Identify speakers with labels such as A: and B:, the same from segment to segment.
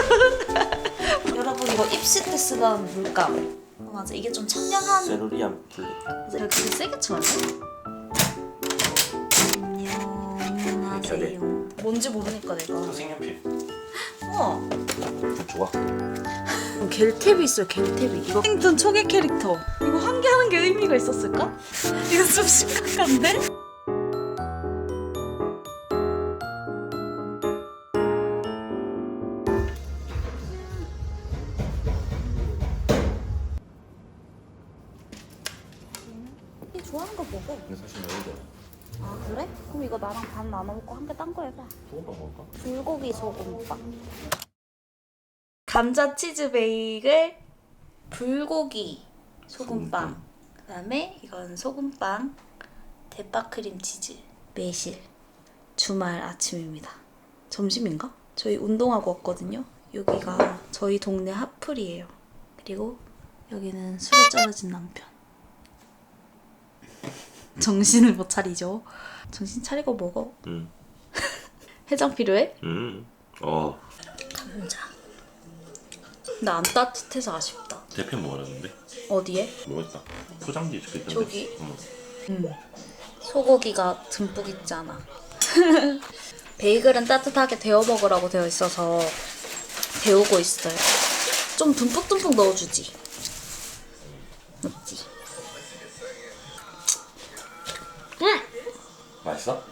A: 여러분 이거 입시 때 쓰던 물감. 어, 맞아 이게 좀 청량한.
B: 세루리안 플레이.
A: 맞아 되게 세게 쳐야 돼. 안녕
B: 해야 돼?
A: 안녕하세요. 뭔지 모르니까 내가.
B: 색연필.
A: 우와.
B: 좋아.
A: 겔탭이 있어요 겔탭이 이거 킹턴 초계 캐릭터 이거 한 개 하는 게 의미가 있었을까? 이거 좀 심각한데? 좋아하는 거 먹어.
B: 근데 사실 여기도
A: 아. 그래? 그럼 이거 나랑 반 나눠 먹고 한 개 딴 거 해봐.
B: 소금빵 먹을까?
A: 불고기 소금빵. 감자 치즈 베이글 불고기 소금빵. 그다음에 이건 소금빵 대파 크림 치즈 매실. 주말 아침입니다. 점심인가? 저희 운동하고 왔거든요. 여기가 저희 동네 핫플이에요. 그리고 여기는 술에 떨어진 남편 정신을 못 차리죠 정신 차리고 먹어
B: 응.
A: 해장 필요해?
B: 음. 어.
A: 감자. 나 안 따뜻해서 아쉽다.
B: 대패 먹으라는데?
A: 어디에?
B: 뭐였다? 포장지 적혀 있던데.
A: 저기?
B: 어.
A: 응. 소고기가 듬뿍 있잖아. 베이글은 따뜻하게 데워 먹으라고 되어 있어서 데우고 있어요. 좀 듬뿍듬뿍 넣어주지.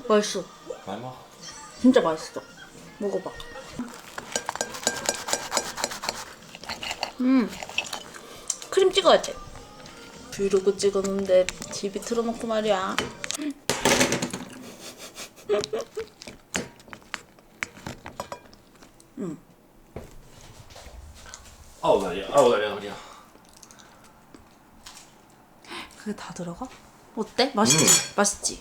B: 맛있어? 많이 먹어.
A: 진짜 맛있어. 먹어봐. 음. 크림 찍어야 돼. 브이로그 찍었는데 TV 틀어놓고 말이야.
B: 아우 다리야. 아우 다리야 다리야.
A: 그게 다 들어가? 어때? 맛있지?
B: 음.
A: 맛있지?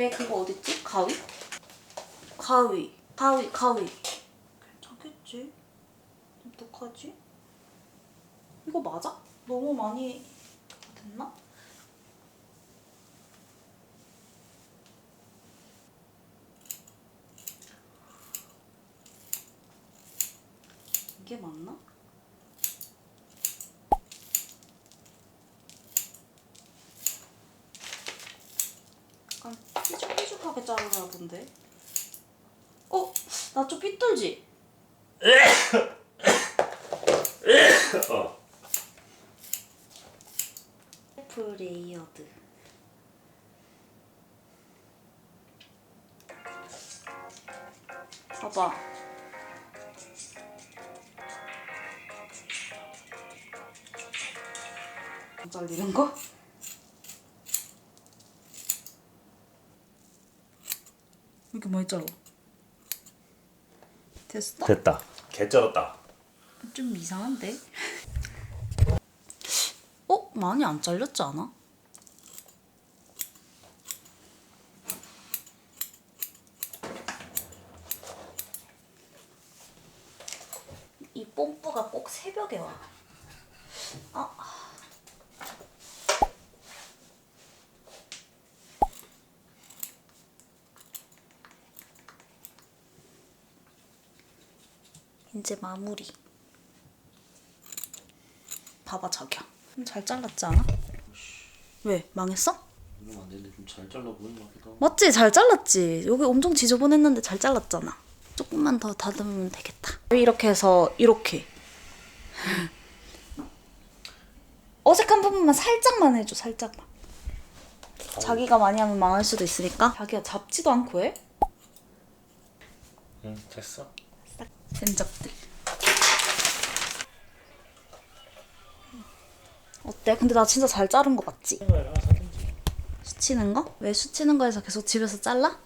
A: 내 그거 어딨지? 가위? 가위. 가위, 가위. 괜찮겠지? 어떡하지? 이거 맞아? 너무 많이 됐나? 이게 맞나? 약간 삐죽삐죽하게 자르라 하던데. 어? 나 좀 삐뚤지?
B: 어.
A: 프레이어드. 봐봐. 안 잘리는 거? 많이 잘라? 됐어?
B: 됐다. 개 쩔었다.
A: 좀 이상한데? 어? 많이 안 잘렸지 않아? 이 뽐뿌가 꼭 새벽에 와. 아. 이제 마무리. 봐봐 자기야. 좀잘 잘랐지 않아? 왜 망했어?
B: 이거 안 되는데 좀 잘 잘라 보이는 것 같기도 하고.
A: 맞지? 잘 잘랐지. 여기 엄청 지저분했는데 잘 잘랐잖아. 조금만 더 다듬으면 되겠다. 이렇게 해서 이렇게. 어색한 부분만 살짝만 해줘, 살짝만. 자기가 많이 하면 망할 수도 있으니까 자기가 잡지도 않고 해?
B: 응 됐어.
A: 된적들 어때? 근데 나 진짜 잘 자른 거 맞지? 수치는 거? 왜 수치는 거에서 계속 집에서 잘라?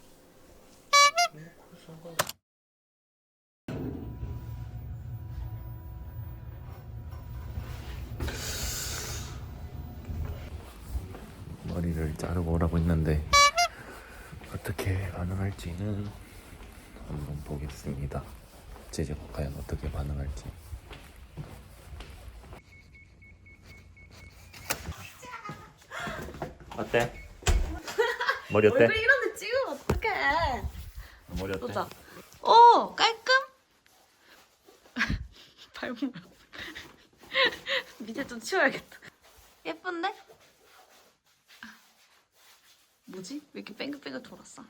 B: 머리를 자르고 오라고 했는데 어떻게 반응할지는 한번 보겠습니다. 제작 과연 어떻게 반응할지. 어때? 머리 어때?
A: 이런데 찍으면 어떡해
B: 머리 어때?
A: 보자 오 깔끔 발목 밑에 좀 치워야겠다 예쁜데? 뭐지? 왜 이렇게 뺑글뺑글 돌았어?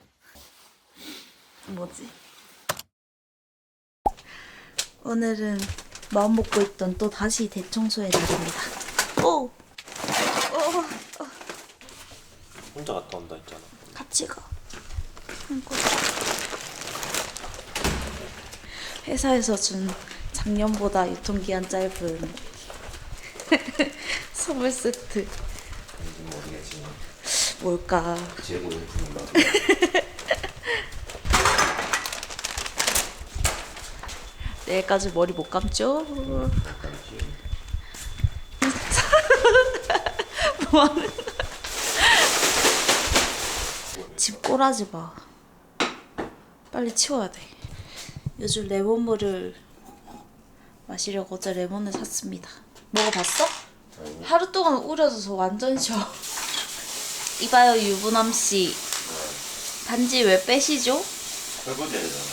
A: 뭐지? 오늘은 마음 먹고 있던 또 다시 대청소의 날입니다 오! 오!
B: 혼자 갔다 온다 했잖아.
A: 같이 가. 아이고. 회사에서 준 작년보다 유통기한 짧은 선물 세트.
B: 모르겠지.
A: 뭘까?
B: 재고 용품인가?
A: 내일까지 머리 못 감죠? 뭐하는? 집 꼬라지 마. 빨리 치워야 돼. 요즘 레몬물을 마시려고 어제 레몬을 샀습니다. 먹어봤어? 하루 동안 우려져서 완전 쉬어. 이봐요 유부남 씨. 단지 왜 빼시죠?
B: 설거지 해야 되잖아.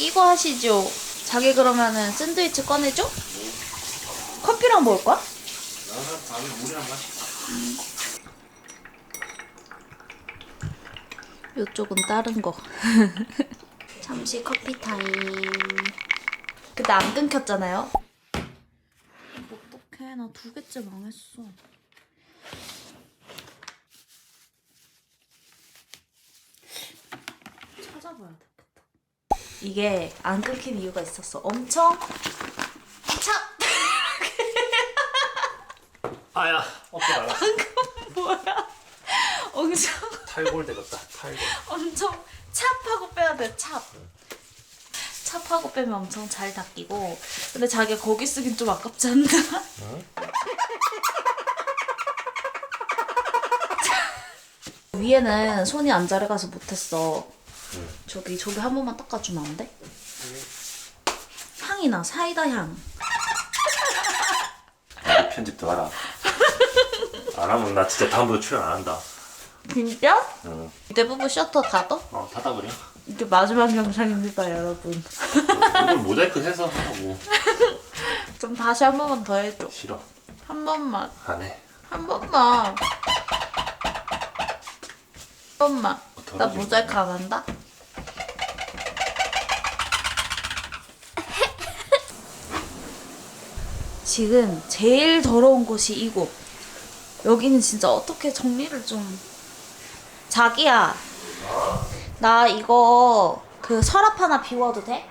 A: 이거 하시죠. 자기 그러면은 샌드위치 꺼내줘? 커피랑 먹을 거야?
B: 나는 밤에 물이랑 마실까?
A: 이쪽은 다른 거. 잠시 커피 타임. 그때 안 끊겼잖아요. 어떡해, 나 두 개째 망했어. 찾아봐야 되겠다. 이게 안 끊긴 이유가 있었어. 엄청 차
B: 아야 어깨 나가.
A: 뭐야? 엄청
B: 탈골 되겠다. 탈골.
A: 엄청 찹하고 빼야 돼 찹. 찹하고 빼면 엄청 잘 닦이고 근데 자기가 거기 쓰긴 좀 아깝지 않나? 위에는 손이 안 자래가서 못했어 저기 저기 한 번만 닦아주면 안 돼? 향이 나 사이다 향
B: 아, 편집 더 하라. 안 하면 나 진짜 다음부터 출연 안 한다.
A: 진짜?
B: 응.
A: 대부분 셔터 닫아?
B: 어 닫아버려.
A: 이게 마지막 영상입니다 여러분
B: 이걸 모자이크 해서 하라고.
A: 좀 다시 한 번만 더 해줘
B: 싫어.
A: 한 번만
B: 안 해.
A: 한 번만. 한 번만. 나? 모자이크 안 한다? 지금 제일 더러운 곳이 이곳. 여기는 진짜 어떻게 정리를 좀. 자기야. 나 이거 그 서랍 하나 비워도 돼?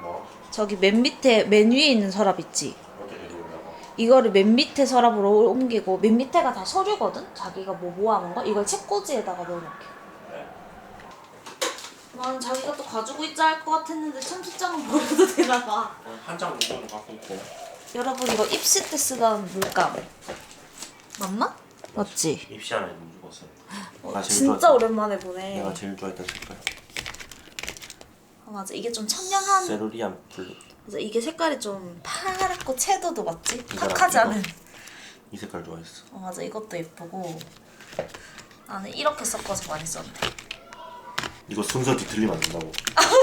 B: 뭐?
A: 저기 맨 밑에 맨 위에 있는 서랍 있지? 이거를 맨 밑에 서랍으로 옮기고 맨 밑에가 다 서류거든? 자기가 뭐 모아놓은 거? 이걸 책꽂이에다가 넣어놓게 나는 자기가 또 가지고 있자 할 것 같았는데 청첩장은 버려도 되나 봐
B: 한장 정도는 갖고 있고.
A: 여러분 이거 입시 때 쓰던 물감 맞나? 맞지?
B: 입시 안에 좀 죽었어.
A: 어,
B: 나 제일
A: 진짜
B: 좋아했던-
A: 오랜만에 보네
B: 내가 제일 좋아했던 색깔.
A: 아, 맞아 이게 좀 청량한
B: 세루리안 블루.
A: 맞아 이게 색깔이 좀 파랗고 채도도 맞지?
B: 이거랑
A: 탁하지
B: 이거?
A: 않은
B: 이 색깔 좋아했어.
A: 어 맞아 이것도 예쁘고 나는 이렇게 섞어서 많이 썼네
B: 이거 순서 뒤틀리면 안 된다고.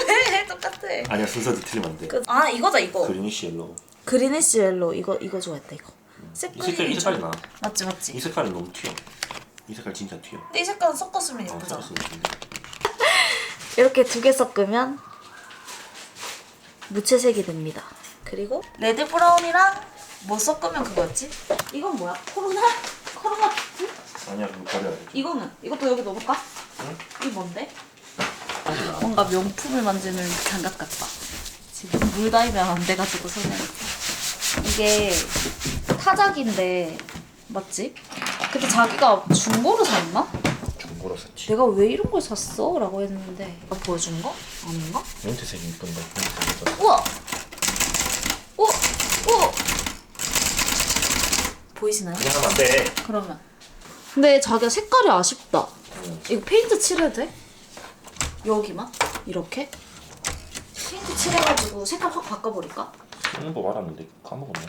A: 왜 똑같아
B: 아니야 순서 뒤틀리면 안 돼.
A: 그, 아 이거다 이거
B: 그리니시 옐로우.
A: 그린이시 옐로 이거 이거 좋아했다 이거
B: 이
A: 색깔이
B: 색깔 이 색깔이 나.
A: 맞지
B: 이
A: 맞지
B: 색깔은 너무 튀어. 이 색깔 진짜 튀어.
A: 근데 이 색깔은 섞었으면
B: 어,
A: 예쁘잖아
B: 섞었으면.
A: 이렇게 두 개 섞으면 무채색이 됩니다 그리고 레드 브라운이랑 뭐 섞으면 그거였지? 이건 뭐야? 코로나? 코로나?
B: 아니야 그거 버려야 돼.
A: 이거는 이것도 여기 넣어볼까?
B: 응?
A: 이게 뭔데? 뭔가 명품을 만지는 장갑 같다. 지금 물 닿으면 안 돼가지고 손에. 이게 타작인데 맞지? 근데 자기가 중고로 샀나?
B: 중고로 샀지.
A: 내가 왜 이런 걸 샀어? 라고 했는데 나 보여준 거? 아닌가?
B: 멘트색이 이쁜데 멘트색
A: 우와! 우와! 우와! 보이시나요?
B: 그냥 하면 안 돼.
A: 그러면 근데 자기가 색깔이 아쉽다
B: 응.
A: 이거 페인트 칠해도 돼? 여기만? 이렇게? 페인트 칠해가지고 색깔 확 바꿔버릴까?
B: 쓰는 법 알았는데 까먹었네.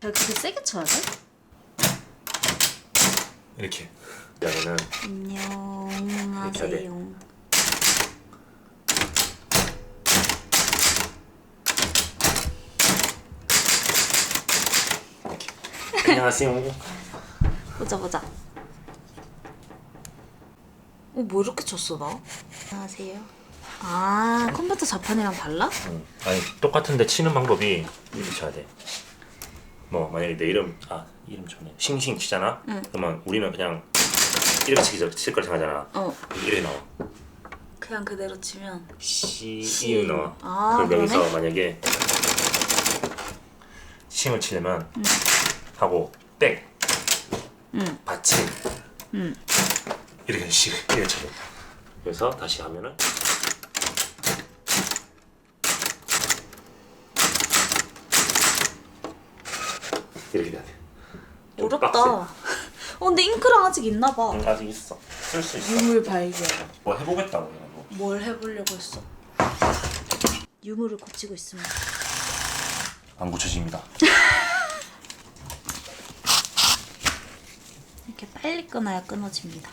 A: 내가 그렇게 세게 쳐야 돼?
B: 이렇게. 그다음에는
A: 안녕하세요
B: 이렇게. 안녕하세요.
A: 보자 보자 어, 뭐 이렇게 쳤어 나? 안녕하세요 아 컴퓨터 자판이랑 달라?
B: 응. 아니 똑같은데 치는 방법이 이렇게 쳐야 돼. 뭐 만약에 내 이름 아 이름 좋네. 싱싱 치잖아.
A: 응.
B: 그러면 우리는 그냥 이렇게 치기 칠 거라 생각하잖아.
A: 어
B: 이렇게 나와.
A: 그냥 그대로 치면
B: 시
A: 시.
B: 이응 나와.
A: 아,
B: 그럼 여기서
A: 그러네?
B: 만약에 싱을 치려면 하고 땡
A: 응.
B: 받침
A: 응.
B: 이렇게 시 이렇게 돼. 그래서 다시 하면은 이렇게 돼야 돼. 좀
A: 어렵다
B: 빡세.
A: 어 근데 잉크랑 아직 있나 봐
B: 응, 아직 있어. 쓸 수 있어.
A: 유물 발견
B: 뭐 해보겠다고 해가지고.
A: 뭘 해보려고 했어 유물을 고치고 있습니다
B: 안 고쳐집니다.
A: 이렇게 빨리 끊어야 끊어집니다.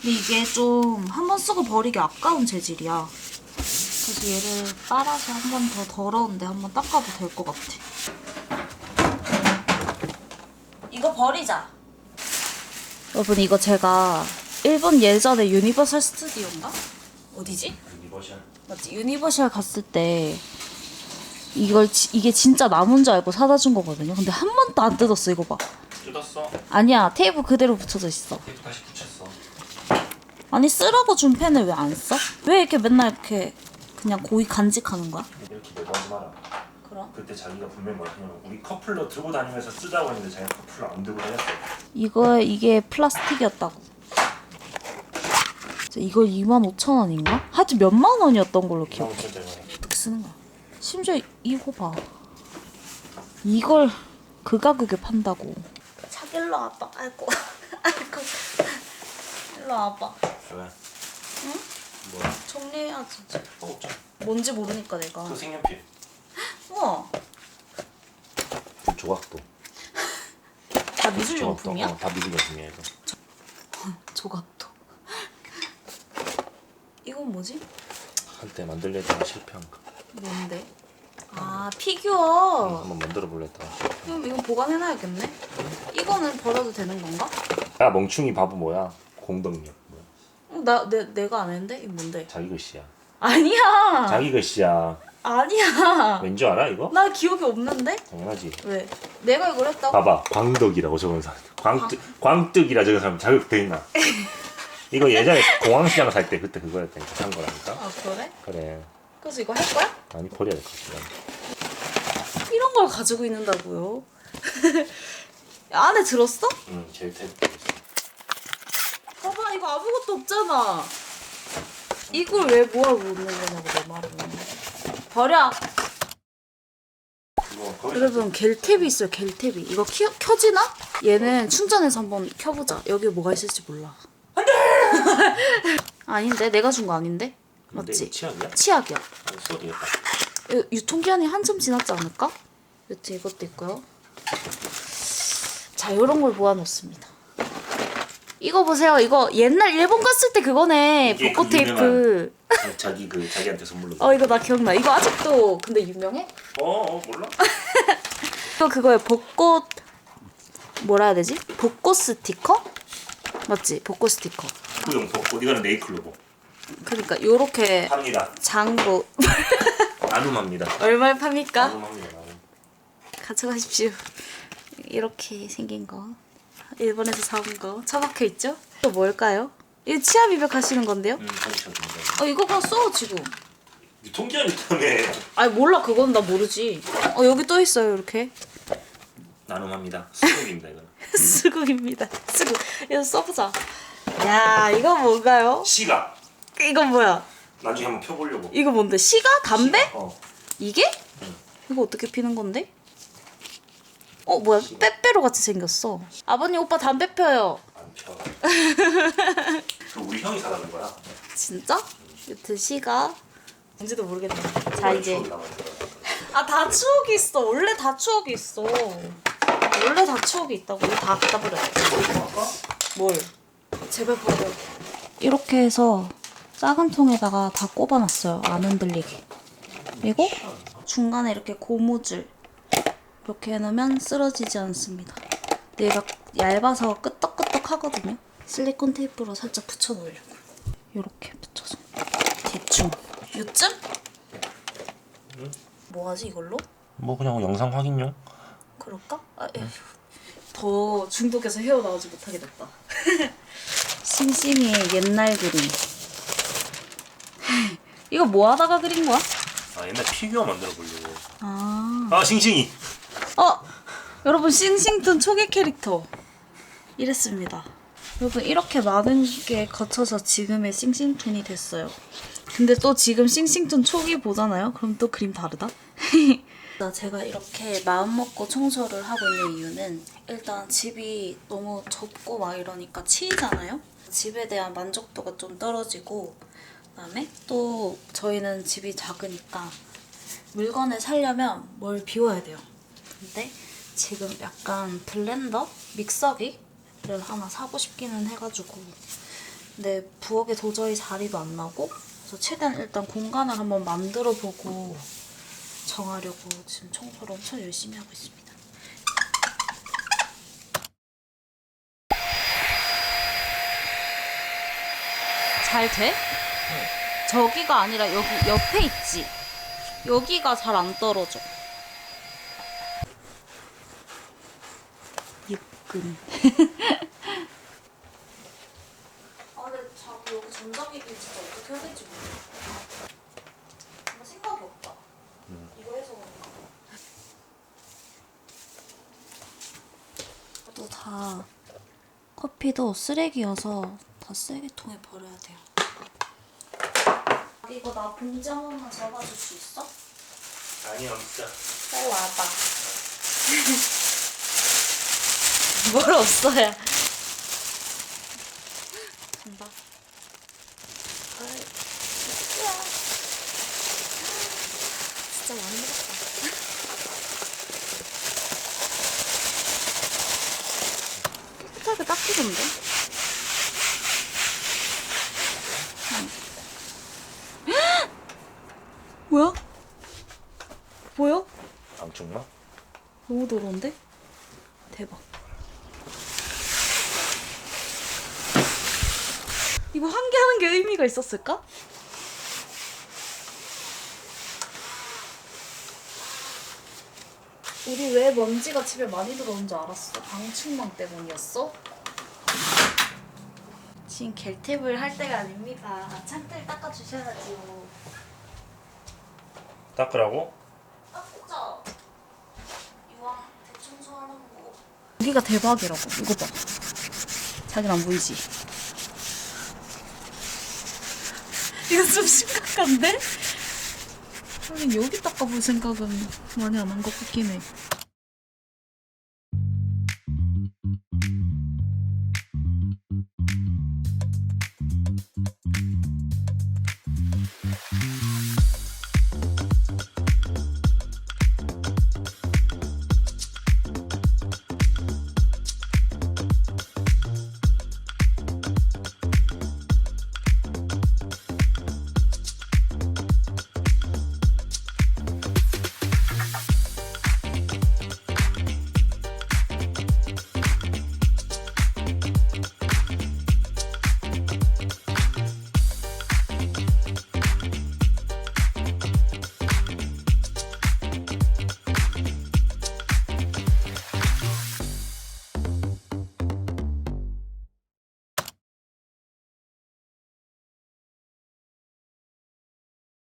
A: 근데 이게 좀 한 번 쓰고 버리기 아까운 재질이야. 그래서 얘를 빨아서 한 번 더 더러운데 한 번 닦아도 될 것 같아. 이거 버리자. 여러분 이거 제가 일본 예전에 유니버설 스튜디오인가? 어디지?
B: 유니버셜.
A: 맞지? 유니버셜 갔을 때 이걸 지- 이게 진짜 나무인 줄 알고 사다 준 거거든요. 근데 한 번도 안 뜯었어 이거 봐.
B: 뜯었어.
A: 아니야 테이프 그대로 붙여져 있어.
B: 테이프 다시 붙였어.
A: 아니 쓰라고 준 펜을 왜 안 써? 왜 이렇게 맨날 이렇게 그냥 고이 간직하는 거야?
B: 이렇게 내고 하지 마라.
A: 그럼
B: 그때 자기가 분명 뭐냐면 우리 커플러 들고 다니면서 쓰자고 했는데 자기가 커플러 안 들고 다녔어.
A: 이거 이게 플라스틱이었다고. 저 이거 25,000 원인가? 하여튼 몇만 원이었던 걸로 기억.
B: 너무 진짜 많이.
A: 어떻게 쓰는 거야? 심지어 이거 봐. 이걸 그 가격에 판다고. 차길로 아빠 아이고 아이고 일로 와봐.
B: 왜?
A: 응?
B: 뭐야?
A: 정리해야지.
B: 또 없잖아.
A: 뭔지 모르니까 내가.
B: 그 색연필.
A: 우와
B: 조각도.
A: 다 미술용품이야?
B: 어, 다 미술용품이야 이거.
A: 조각도. 이건 뭐지?
B: 한때 만들려다가 실패한 거.
A: 뭔데? 아 피규어.
B: 한번 만들어 볼랬다가 실패.
A: 그럼 이건 보관해놔야겠네. 이거는 버려도 되는 건가?
B: 야 멍충이 바보 뭐야? 공덕력 뭐야?
A: 어, 나 내, 내가 안 했는데 이거 뭔데?
B: 자기 글씨야.
A: 아니야.
B: 자기 글씨야.
A: 아니야.
B: 왠지 알아 이거?
A: 나 기억이 없는데?
B: 당연하지.
A: 왜? 내가 이걸 했다고?
B: 봐봐 광덕이라고 적은 사람. 광뜨 광뜨기라 적은 사람 자격돼 있나? 이거 예전에 공항시장 살 때 그때 그거였다니까 산 거라니까.
A: 아 그래?
B: 그래.
A: 그래서 이거 할 거야?
B: 아니 버려야 될 것 같아.
A: 이런 걸 가지고 있는다고요? 안에 들었어?
B: 응 제일 태.
A: 봐봐 이거 아무것도 없잖아. 이걸 왜 뭐하고 있는 거냐고 내 말은. 버려.
B: 이거 거기
A: 여러분 겔탭이 있어요 겔탭이. 이거 켜, 켜지나? 얘는 충전해서 한번 켜보자. 여기 뭐가 있을지 몰라. 안돼. 아닌데 내가 준 거 아닌데? 맞지?
B: 치약이야?
A: 치약이야.
B: 아니 써도 되겠다.
A: 이- 유통기한이 한참 지났지 않을까? 여튼 이것도 있고요. 자, 이런 걸 모아놓습니다. 이거 보세요. 이거 옛날 일본 갔을 때 그거네.
B: 이게
A: 벚꽃
B: 그
A: 테이프.
B: 자기 그 자기한테 선물로.
A: 어, 이거 나 기억나. 이거 아직도 근데 유명해?
B: 어, 어 몰라?
A: 이거 그거에 벚꽃 뭐라 해야 되지? 벚꽃 스티커? 맞지? 벚꽃 스티커.
B: 구용 벚꽃 이거는 네이클로고.
A: 그러니까 요렇게
B: 팝니다.
A: 장고
B: 나눔합니다.
A: 얼마에 팝니까?
B: 나눔합니다. 나눔.
A: 가져가십시오. 이렇게 생긴 거. 일본에서 사온 거. 처박혀 있죠? 또 뭘까요? 이거 치아 미백하시는 건데요?
B: 음, 사주셨습니다.
A: 어, 이거 그냥 써, 지금.
B: 유통기한 있다며.
A: 아니, 몰라. 그건 나 모르지. 어, 여기 또 있어요, 이렇게.
B: 나눔합니다. 수국입니다 이거는.
A: 수국입니다. 수국. 이거 써보자. 야, 이거 뭔가요?
B: 시가.
A: 이건 뭐야?
B: 나중에 한번 펴보려고.
A: 이거 뭔데? 시가? 담배?
B: 어.
A: 이게?
B: 응.
A: 이거 어떻게 피는 건데? 어, 뭐야? 빼빼로 같이 생겼어. 아버님, 오빠 담배 펴요.
B: 안 펴. 그 우리 형이 사다는 거야.
A: 진짜? 여튼 시가 뭔지도 모르겠네. 자 이제
B: 추억이 남아있더라.
A: 아다 추억이 있어. 원래 다 추억이 있어. 원래 다 추억이 있다고. 이거 다 갖다 버려. 뭘? 제발 버려. 이렇게 해서 작은 통에다가 다 꼽아놨어요. 안 흔들리게. 그리고 중간에 이렇게 고무줄 이렇게 해놓으면 쓰러지지 않습니다. 근데 얘가 얇아서 끄떡끄떡 하거든요. 실리콘 테이프로 살짝 붙여놓으려고. 이렇게 붙여서 대충. 요쯤? 뭐하지 이걸로?
B: 뭐 그냥 영상 확인용.
A: 그럴까? 아, 에휴. 더 중독해서 헤어나오지 못하게 됐다. 심심이의 옛날 그림. 이거 뭐 하다가 그린 거야?
B: 아 옛날 피규어 만들어 보려고.
A: 아.
B: 아 싱싱이.
A: 어! 여러분, 싱싱툰 초기 캐릭터. 이랬습니다. 여러분, 이렇게 많은 게 거쳐서 지금의 싱싱툰이 됐어요. 근데 또 지금 싱싱툰 초기 보잖아요? 그럼 또 그림 다르다? 나 제가 이렇게 마음먹고 청소를 하고 있는 이유는 일단 집이 너무 좁고 막 이러니까 치이잖아요? 집에 대한 만족도가 좀 떨어지고 그다음에 또 저희는 집이 작으니까 물건을 사려면 뭘 비워야 돼요. 근데 지금 약간 블렌더? 믹서기를 하나 사고 싶기는 해가지고 근데 부엌에 도저히 자리도 안 나고 그래서 최대한 일단 공간을 한번 만들어 보고 정하려고 지금 청소를 엄청 열심히 하고 있습니다. 잘 돼? 저기가 아니라 여기 옆에 있지. 여기가 잘 안 떨어져. 예쁜. 아 근데 자꾸 여기 전자기기 진짜 어떻게 해야 될지 모르겠어. 뭔가 생각이 없다. 이거 해서 그런가? 또 다 커피도 쓰레기여서 다 쓰레기통에 버려야 돼요. 이거 나 봉지 한 번만 잡아줄 수 있어?
B: 아니요 진짜.
A: 빨리 와봐. 뭘 없어야. 간다. 아이, 야. 진짜 많이 먹었다. 깨끗하게 닦이던데? 헉! 뭐야? 보여?
B: 앙증마?
A: 너무 더러운데? 대박. 이거 한 개 하는 게 의미가 있었을까? 우리 왜 먼지가 집에 많이 들어온 줄 알았어? 방충망 때문이었어? 지금 겔탭을 할 때가 아닙니다. 창틀 닦아주셔야지요.
B: 닦으라고?
A: 닦자. 이왕 대청소하는 거. 여기가 대박이라고. 이거 봐. 자긴 안 보이지? 이거 좀 심각한데? 하긴 여기 닦아볼 생각은 많이 안 한 것 같긴 해.